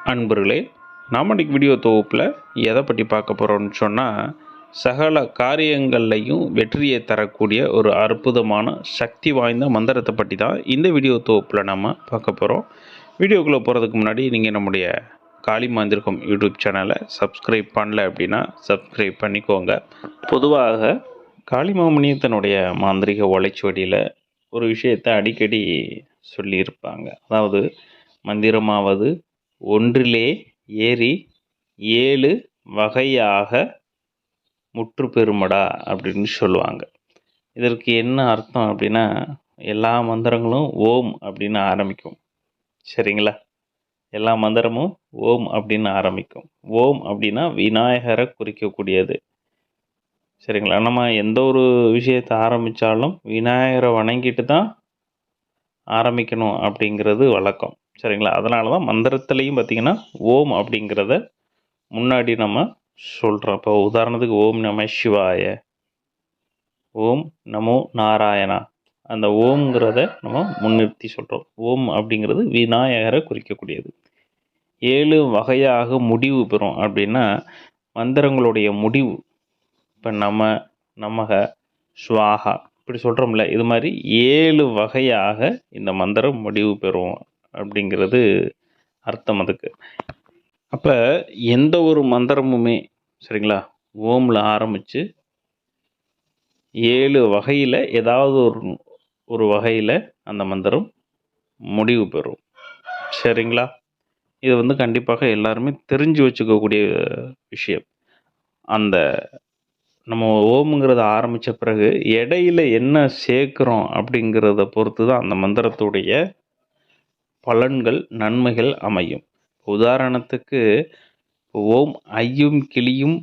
அன்பர்களே நாம் இன்னைக்கு வீடியோ தொகுப்பில் எதை பற்றி பார்க்க போகிறோம்னு சொன்னால் சகல காரியங்கள்லையும் வெற்றியை தரக்கூடிய ஒரு அற்புதமான சக்தி வாய்ந்த மந்திரத்தை பற்றி தான் இந்த வீடியோ தொகுப்பில் நம்ம பார்க்க போகிறோம் வீடியோக்குள்ளே போகிறதுக்கு முன்னாடி நீங்கள் நம்முடைய காளி மாந்திருக்கம் யூடியூப் சேனலை சப்ஸ்கிரைப் பண்ணல அப்படின்னா சப்ஸ்கிரைப் பண்ணிக்கோங்க. பொதுவாக காளிமாமணி தன்னுடைய மாந்திரிக ஓலைச்சுவடியில் ஒரு விஷயத்தை அடிக்கடி சொல்லியிருப்பாங்க. அதாவது மந்திரமாவது ஒன்றிலே ஏறி ஏழு வகையாக முற்று பெறுமடா அப்படின்னு சொல்லுவாங்க. இதற்கு என்ன அர்த்தம் அப்படின்னா எல்லா மந்திரங்களும் ஓம் அப்படின்னு ஆரம்பிக்கும். சரிங்களா? எல்லா மந்திரமும் ஓம் அப்படின்னு ஆரம்பிக்கும். ஓம் அப்படின்னா விநாயகரை குறிக்கக்கூடியது. சரிங்களா? நம்ம எந்த ஒரு விஷயத்தை ஆரம்பித்தாலும் விநாயகரை வணங்கிட்டு தான் ஆரம்பிக்கணும் அப்படிங்கிறது வழக்கம். சரிங்களா? அதனால தான் மந்திரத்துலேயும் பார்த்திங்கன்னா ஓம் அப்படிங்கிறத முன்னாடி நம்ம சொல்கிறோம் இப்போ உதாரணத்துக்கு ஓம் நம சிவாய ஓம் நமோ நாராயணா. அந்த ஓம்ங்கிறத நம்ம முன்னிறுத்தி சொல்கிறோம் ஓம் அப்படிங்கிறது விநாயகரை குறிக்கக்கூடியது. ஏழு வகையாக முடிவு பெறும் அப்படின்னா மந்திரங்களுடைய முடிவு. இப்போ நம நமக ஸ்வாஹா இப்படி சொல்கிறோம்ல இது மாதிரி ஏழு வகையாக இந்த மந்திரம் முடிவு பெறும். அப்படிங்கிறது அர்த்தம் அதுக்கு. அப்போ எந்த ஒரு மந்திரமுமே சரிங்களா ஓமில் ஆரம்பித்து ஏழு வகையில் ஏதாவது ஒரு ஒரு வகையில் அந்த மந்திரம் முடிவு பெறும். சரிங்களா? இது வந்து கண்டிப்பாக எல்லாருமே தெரிஞ்சு வச்சுக்கக்கூடிய விஷயம். அந்த நம்ம ஓமுங்கிறத ஆரம்பித்த பிறகு இடையில என்ன சேர்க்குறோம் அப்படிங்கிறத பொறுத்து தான் அந்த மந்திரத்துடைய பலன்கள் நன்மைகள் அமையும். உதாரணத்துக்கு ஓம் ஐயும் கிளியும்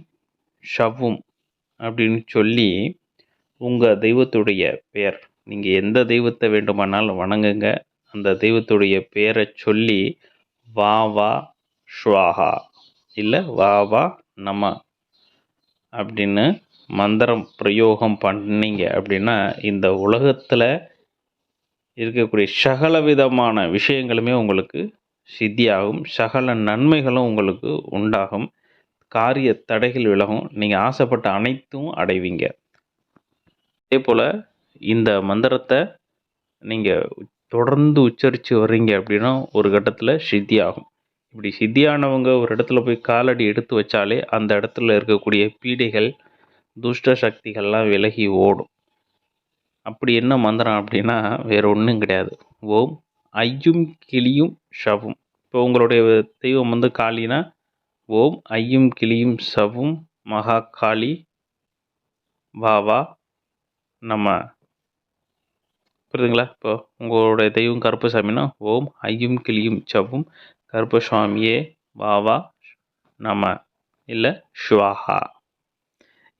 ஷவ்வும் அப்படின்னு சொல்லி உங்கள் தெய்வத்துடைய பெயர். நீங்கள் எந்த தெய்வத்தை வேண்டுமானாலும் வணங்குங்க. அந்த தெய்வத்துடைய பெயரை சொல்லி வா வா ஸ்வாஹா இல்லை வா வா நம அப்படின்னு மந்திரம் பிரயோகம் பண்ணீங்க அப்படின்னா இந்த உலகத்தில் இருக்கக்கூடிய சகல விதமான விஷயங்களுமே உங்களுக்கு சித்தியாகும். சகல நன்மைகளும் உங்களுக்கு உண்டாகும். காரிய தடைகள் விலகும். நீங்கள் ஆசைப்பட்ட அனைத்தும் அடைவீங்க. அதே போல் இந்த மந்திரத்தை நீங்கள் தொடர்ந்து உச்சரித்து வர்றீங்க அப்படின்னா ஒரு கட்டத்தில் சித்தியாகும். இப்படி சித்தியானவங்க ஒரு இடத்துல போய் காலடி எடுத்து வச்சாலே அந்த இடத்துல இருக்கக்கூடிய பீடைகள் துஷ்ட சக்திகள்லாம் விலகி ஓடும். அப்படி என்ன மந்திரம் அப்படின்னா வேறு ஒன்றும் கிடையாது. ஓம் ஐயும் கிளியும் ஷவும். இப்போ உங்களுடைய தெய்வம் வந்து காளினா ஓம் ஐயும் கிளியும் சவும் மகா காளி வா வா நம்ம. புரியுதுங்களா? இப்போ உங்களுடைய தெய்வம் கருப்பசாமினா ஓம் ஐயும் கிளியும் சவும் கருப்பசாமியே வா வா நம இல்லை ஷுவாஹா.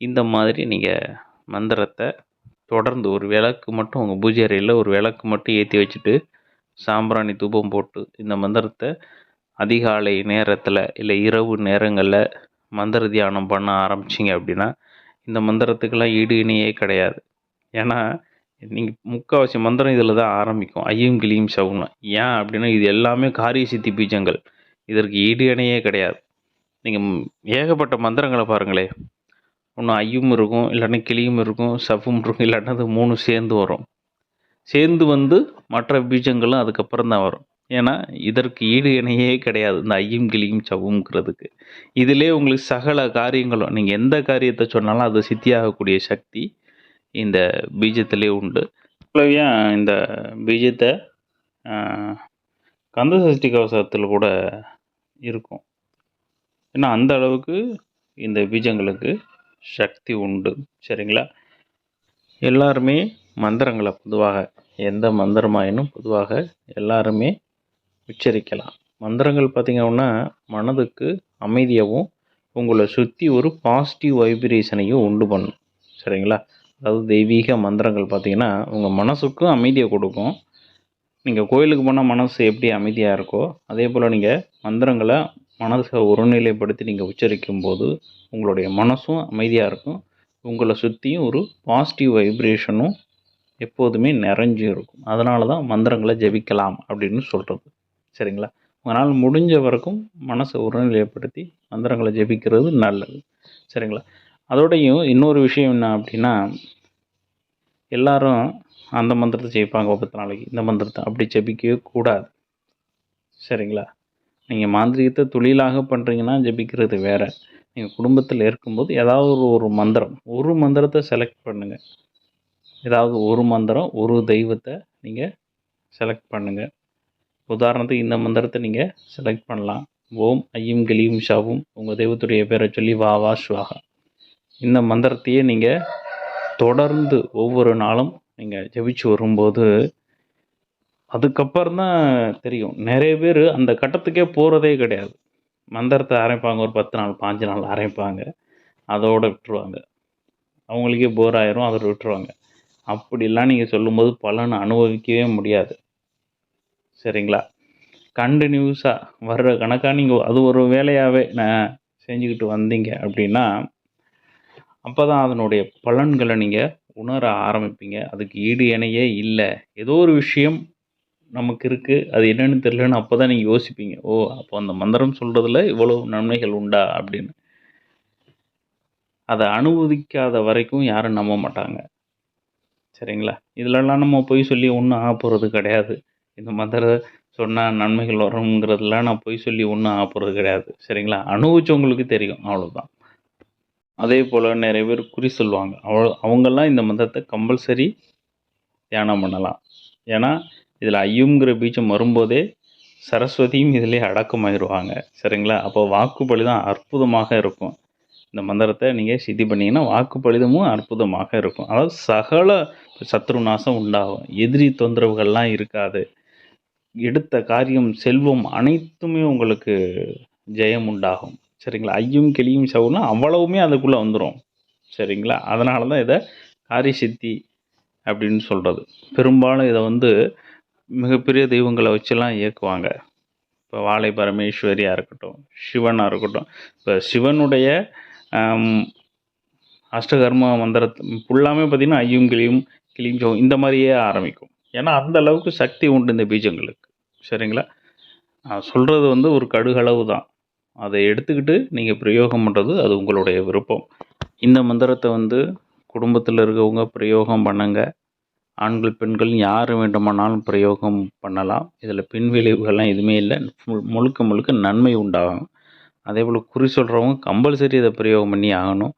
இந்த மாதிரி நீங்கள் மந்திரத்தை தொடர்ந்து ஒரு விளக்கு மட்டும் உங்கள் பூஜை அறையில் ஒரு விளக்கு மட்டும் ஏற்றி வச்சுட்டு சாம்பிராணி தூபம் போட்டு இந்த மந்திரத்தை அதிகாலை நேரத்தில் இல்லை இரவு நேரங்களில் மந்திர தியானம் பண்ண ஆரம்பிச்சிங்க அப்படின்னா இந்த மந்திரத்துக்கெல்லாம் ஈடு இணையே கிடையாது. ஏன்னா நீங்கள் முக்கால்வாசி மந்திரம் இதில் தான் ஆரம்பிக்கும். ஐயும் கிளியும் சவுனா ஏன் அப்படின்னா இது எல்லாமே காரிய சித்தி பீஜங்கள். இதற்கு ஈடு இணையே கிடையாது. நீங்கள் ஏகப்பட்ட மந்திரங்களை பாருங்களேன். ஒன்று ஐயும் இருக்கும் இல்லாட்டி கிளியும் இருக்கும் சஃபும் இருக்கும் இல்லாட்டினா அது மூணும் சேர்ந்து வரும். சேர்ந்து வந்து மற்ற பீஜங்களும் அதுக்கப்புறம் தான் வரும். ஏன்னா இதற்கு ஈடு இணையே கிடையாது இந்த ஐயும் கிளியும் சவ்வுங்கிறதுக்கு இதிலே உங்களுக்கு சகல காரியங்களும் நீங்கள் எந்த காரியத்தை சொன்னாலும் அது சித்தியாகக்கூடிய சக்தி இந்த பீஜத்திலே உண்டு. ஏன் இந்த பீஜத்தை கந்த சஷ்டி கவசத்தில் கூட இருக்கும். ஏன்னா அந்த அளவுக்கு இந்த பீஜங்களுக்கு சக்தி உண்டு. சரிங்களா? எல்லாருமே மந்திரங்களை பொதுவாக எந்த மந்திரமாயினும் பொதுவாக எல்லாருமே உச்சரிக்கலாம். மந்திரங்கள் பார்த்திங்கன்னா மனதுக்கு அமைதியாகவும் உங்களை சுற்றி ஒரு பாசிட்டிவ் வைப்ரேஷனையும் உண்டு பண்ணும். சரிங்களா? அதாவது தெய்வீக மந்திரங்கள் பார்த்திங்கன்னா உங்கள் மனசுக்கும் அமைதியை கொடுக்கும். நீங்கள் கோயிலுக்கு போனால் மனசு எப்படி அமைதியாக இருக்கோ அதே போல் நீங்கள் மந்திரங்களை மனசை ஒருநிலைப்படுத்தி நீங்கள் உச்சரிக்கும் போது உங்களுடைய மனசும் அமைதியாக இருக்கும். உங்களை சுற்றியும் ஒரு பாசிட்டிவ் வைப்ரேஷனும் எப்போதுமே நிறைஞ்சு இருக்கும். அதனால தான் மந்திரங்களை ஜெபிக்கலாம் அப்படின்னு சொல்கிறது சரிங்களா? உங்களால் முடிஞ்ச வரைக்கும் மனசை ஒருநிலைப்படுத்தி மந்திரங்களை ஜெபிக்கிறது நல்லது. சரிங்களா? அதோடையும் இன்னொரு விஷயம் என்ன அப்படின்னா எல்லாரும் அந்த மந்திரத்தை ஜெயிப்பாங்க பத்து நாளைக்கு இந்த மந்திரத்தை அப்படி ஜெபிக்கவே கூடாது. சரிங்களா? நீங்கள் மாந்திரீகத்தை தொழிலாக பண்ணுறீங்கன்னா ஜெபிக்கிறது வேறு. நீங்கள் குடும்பத்தில் இருக்கும்போது ஏதாவது ஒரு ஒரு மந்திரம் ஒரு மந்திரத்தை செலக்ட் பண்ணுங்கள் ஏதாவது ஒரு மந்திரம் ஒரு தெய்வத்தை நீங்கள் செலக்ட் பண்ணுங்கள் உதாரணத்துக்கு இந்த மந்திரத்தை நீங்கள் செலக்ட் பண்ணலாம். ஓம் ஐயும் கிளியும் ஷாவும் உங்கள் தெய்வத்துடைய பேரை சொல்லி வா வா ஸ்வாகா. இந்த மந்திரத்தையே நீங்கள் தொடர்ந்து ஒவ்வொரு நாளும் நீங்கள் ஜெபிச்சு வரும்போது அதுக்கப்புறம் தான் தெரியும். நிறைய பேர் அந்த கட்டத்துக்கே போகிறதே கிடையாது. மந்திரத்தை ஆரம்பிப்பாங்க ஒரு பத்து நாள் பாஞ்சு நாள் ஆரம்பிப்பாங்க. அதோடு விட்டுருவாங்க. அவங்களுக்கே போர் ஆயிரும் அதோட விட்டுருவாங்க. அப்படிலாம் நீங்கள் சொல்லும்போது பலன் அனுபவிக்கவே முடியாது. சரிங்களா? கண்டினியூஸாக வர்ற கணக்காக நீங்கள் அது ஒரு வேலையாகவே நான் செஞ்சுக்கிட்டு வந்தீங்க அப்படின்னா அப்போ தான் அதனுடைய பலன்களை நீங்கள் உணர ஆரம்பிப்பீங்க. அதுக்கு ஈடு இணையே இல்லை. ஏதோ ஒரு விஷயம் நமக்கு இருக்குது அது என்னன்னு தெரியலன்னு அப்போ தான் நீங்கள் யோசிப்பீங்க. ஓ அப்போ அந்த மந்திரம் சொல்கிறதுல இவ்வளோ நன்மைகள் உண்டா அப்படின்னு. அதை அனுபவிக்காத வரைக்கும் யாரும் நம்ப மாட்டாங்க. சரிங்களா? இதிலெல்லாம் நம்ம பொய் சொல்லி ஒன்றும் ஆக போகிறது கிடையாது. இந்த மந்திர சொன்னால் நன்மைகள் வருங்கிறதுலாம் நான் பொய் சொல்லி ஒன்றும் ஆக போகிறது கிடையாது. சரிங்களா? அனுபவிச்சவங்களுக்கு தெரியும். அவ்வளோதான் அதே போல் நிறைய பேர் குறி சொல்லுவாங்க. அவ்வளோ அவங்கெல்லாம் இந்த மந்திரத்தை கம்பல்சரி தியானம் பண்ணலாம். ஏன்னா இதில் ஐயுங்கிற பீஜம் வரும்போதே சரஸ்வதியும் இதிலே அடக்கமாகிடுவாங்க சரிங்களா? அப்போ வாக்குப்பழி தான் அற்புதமாக இருக்கும். இந்த மந்திரத்தை நீங்கள் சித்தி பண்ணீங்கன்னால் வாக்கு பலிதமும் அற்புதமாக இருக்கும். அதாவது சகல சத்ரு நாசம் உண்டாகும். எதிரி தொந்தரவுகள்லாம் இருக்காது. எடுத்த காரியம் செல்வம் அனைத்துமே உங்களுக்கு ஜெயம் உண்டாகும். சரிங்களா? ஐயும் கிளியும் சவுனா அவ்வளவுமே அதுக்குள்ளே வந்துடும் சரிங்களா? அதனால தான் இதை காரி சித்தி அப்படின்னு சொல்கிறது பெரும்பாலும் இதை வந்து மிகப்பெரிய தெய்வங்களை வச்செல்லாம் இயக்குவாங்க. இப்போ வாழை பரமேஸ்வரியாக இருக்கட்டும் சிவனாக இருக்கட்டும் இப்போ சிவனுடைய அஷ்டகர்ம மந்திரத்து ஃபுல்லாமே பார்த்திங்கன்னா ஐயும் கிளியும் கிளியும் இந்த மாதிரியே ஆரம்பிக்கும். ஏன்னா அந்த அளவுக்கு சக்தி உண்டு இந்த பீஜங்களுக்கு. சரிங்களா? நான் சொல்கிறது வந்து ஒரு கடுகளவு தான். அதை எடுத்துக்கிட்டு நீங்கள் பிரயோகம் பண்ணுறது அது உங்களுடைய விருப்பம். இந்த மந்திரத்தை வந்து குடும்பத்தில் இருக்கவங்க பிரயோகம் பண்ணுங்க. ஆண்கள் பெண்கள் யார் வேண்டுமானாலும் பிரயோகம் பண்ணலாம். இதில் பின்விளைவுகள்லாம் எதுவுமே இல்லை. மு- முழுக்க முழுக்க நன்மை உண்டாகும். அதே போல் குறி சொல்கிறவங்க கம்பல்சரி இதை பிரயோகம் பண்ணி ஆகணும்.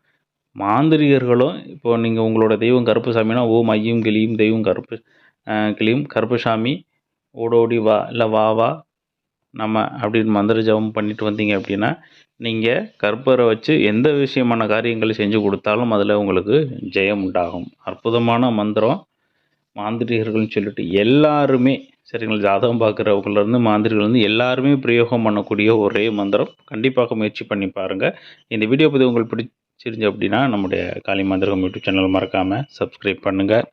மாந்திரிகர்களும் இப்போ நீங்கள் உங்களோட தெய்வம் கருப்புசாமினா ஓம் ஐயும் கிளியும் தெய்வம் கருப்பு கிளியும் கருப்பசாமி ஓடோடி வா இல்லை வா வா நம்ம அப்படின்னு மந்திர ஜபம் பண்ணிட்டு வந்தீங்க அப்படின்னா நீங்கள் கற்பரை வச்சு எந்த விஷயமான காரியங்களை செஞ்சு கொடுத்தாலும் அதில் உங்களுக்கு ஜெயம் உண்டாகும். அற்புதமான மந்திரம். மாந்திரிகர்கள்னு சொல்லிட்டு எல்லாருமே சரிங்களா ஜாதகம் பார்க்குறவங்கலேருந்து மாந்திரிகள்லேருந்து எல்லாருமே பிரயோகம் பண்ணக்கூடிய ஒரே மந்திரம். கண்டிப்பாக முயற்சி பண்ணி பாருங்கள் இந்த வீடியோ பற்றி உங்களுக்கு பிடிச்சிருந்து அப்படின்னா நம்முடைய காளி மந்திரகம் யூடியூப் சேனல் மறக்காமல் சப்ஸ்கிரைப் பண்ணுங்கள்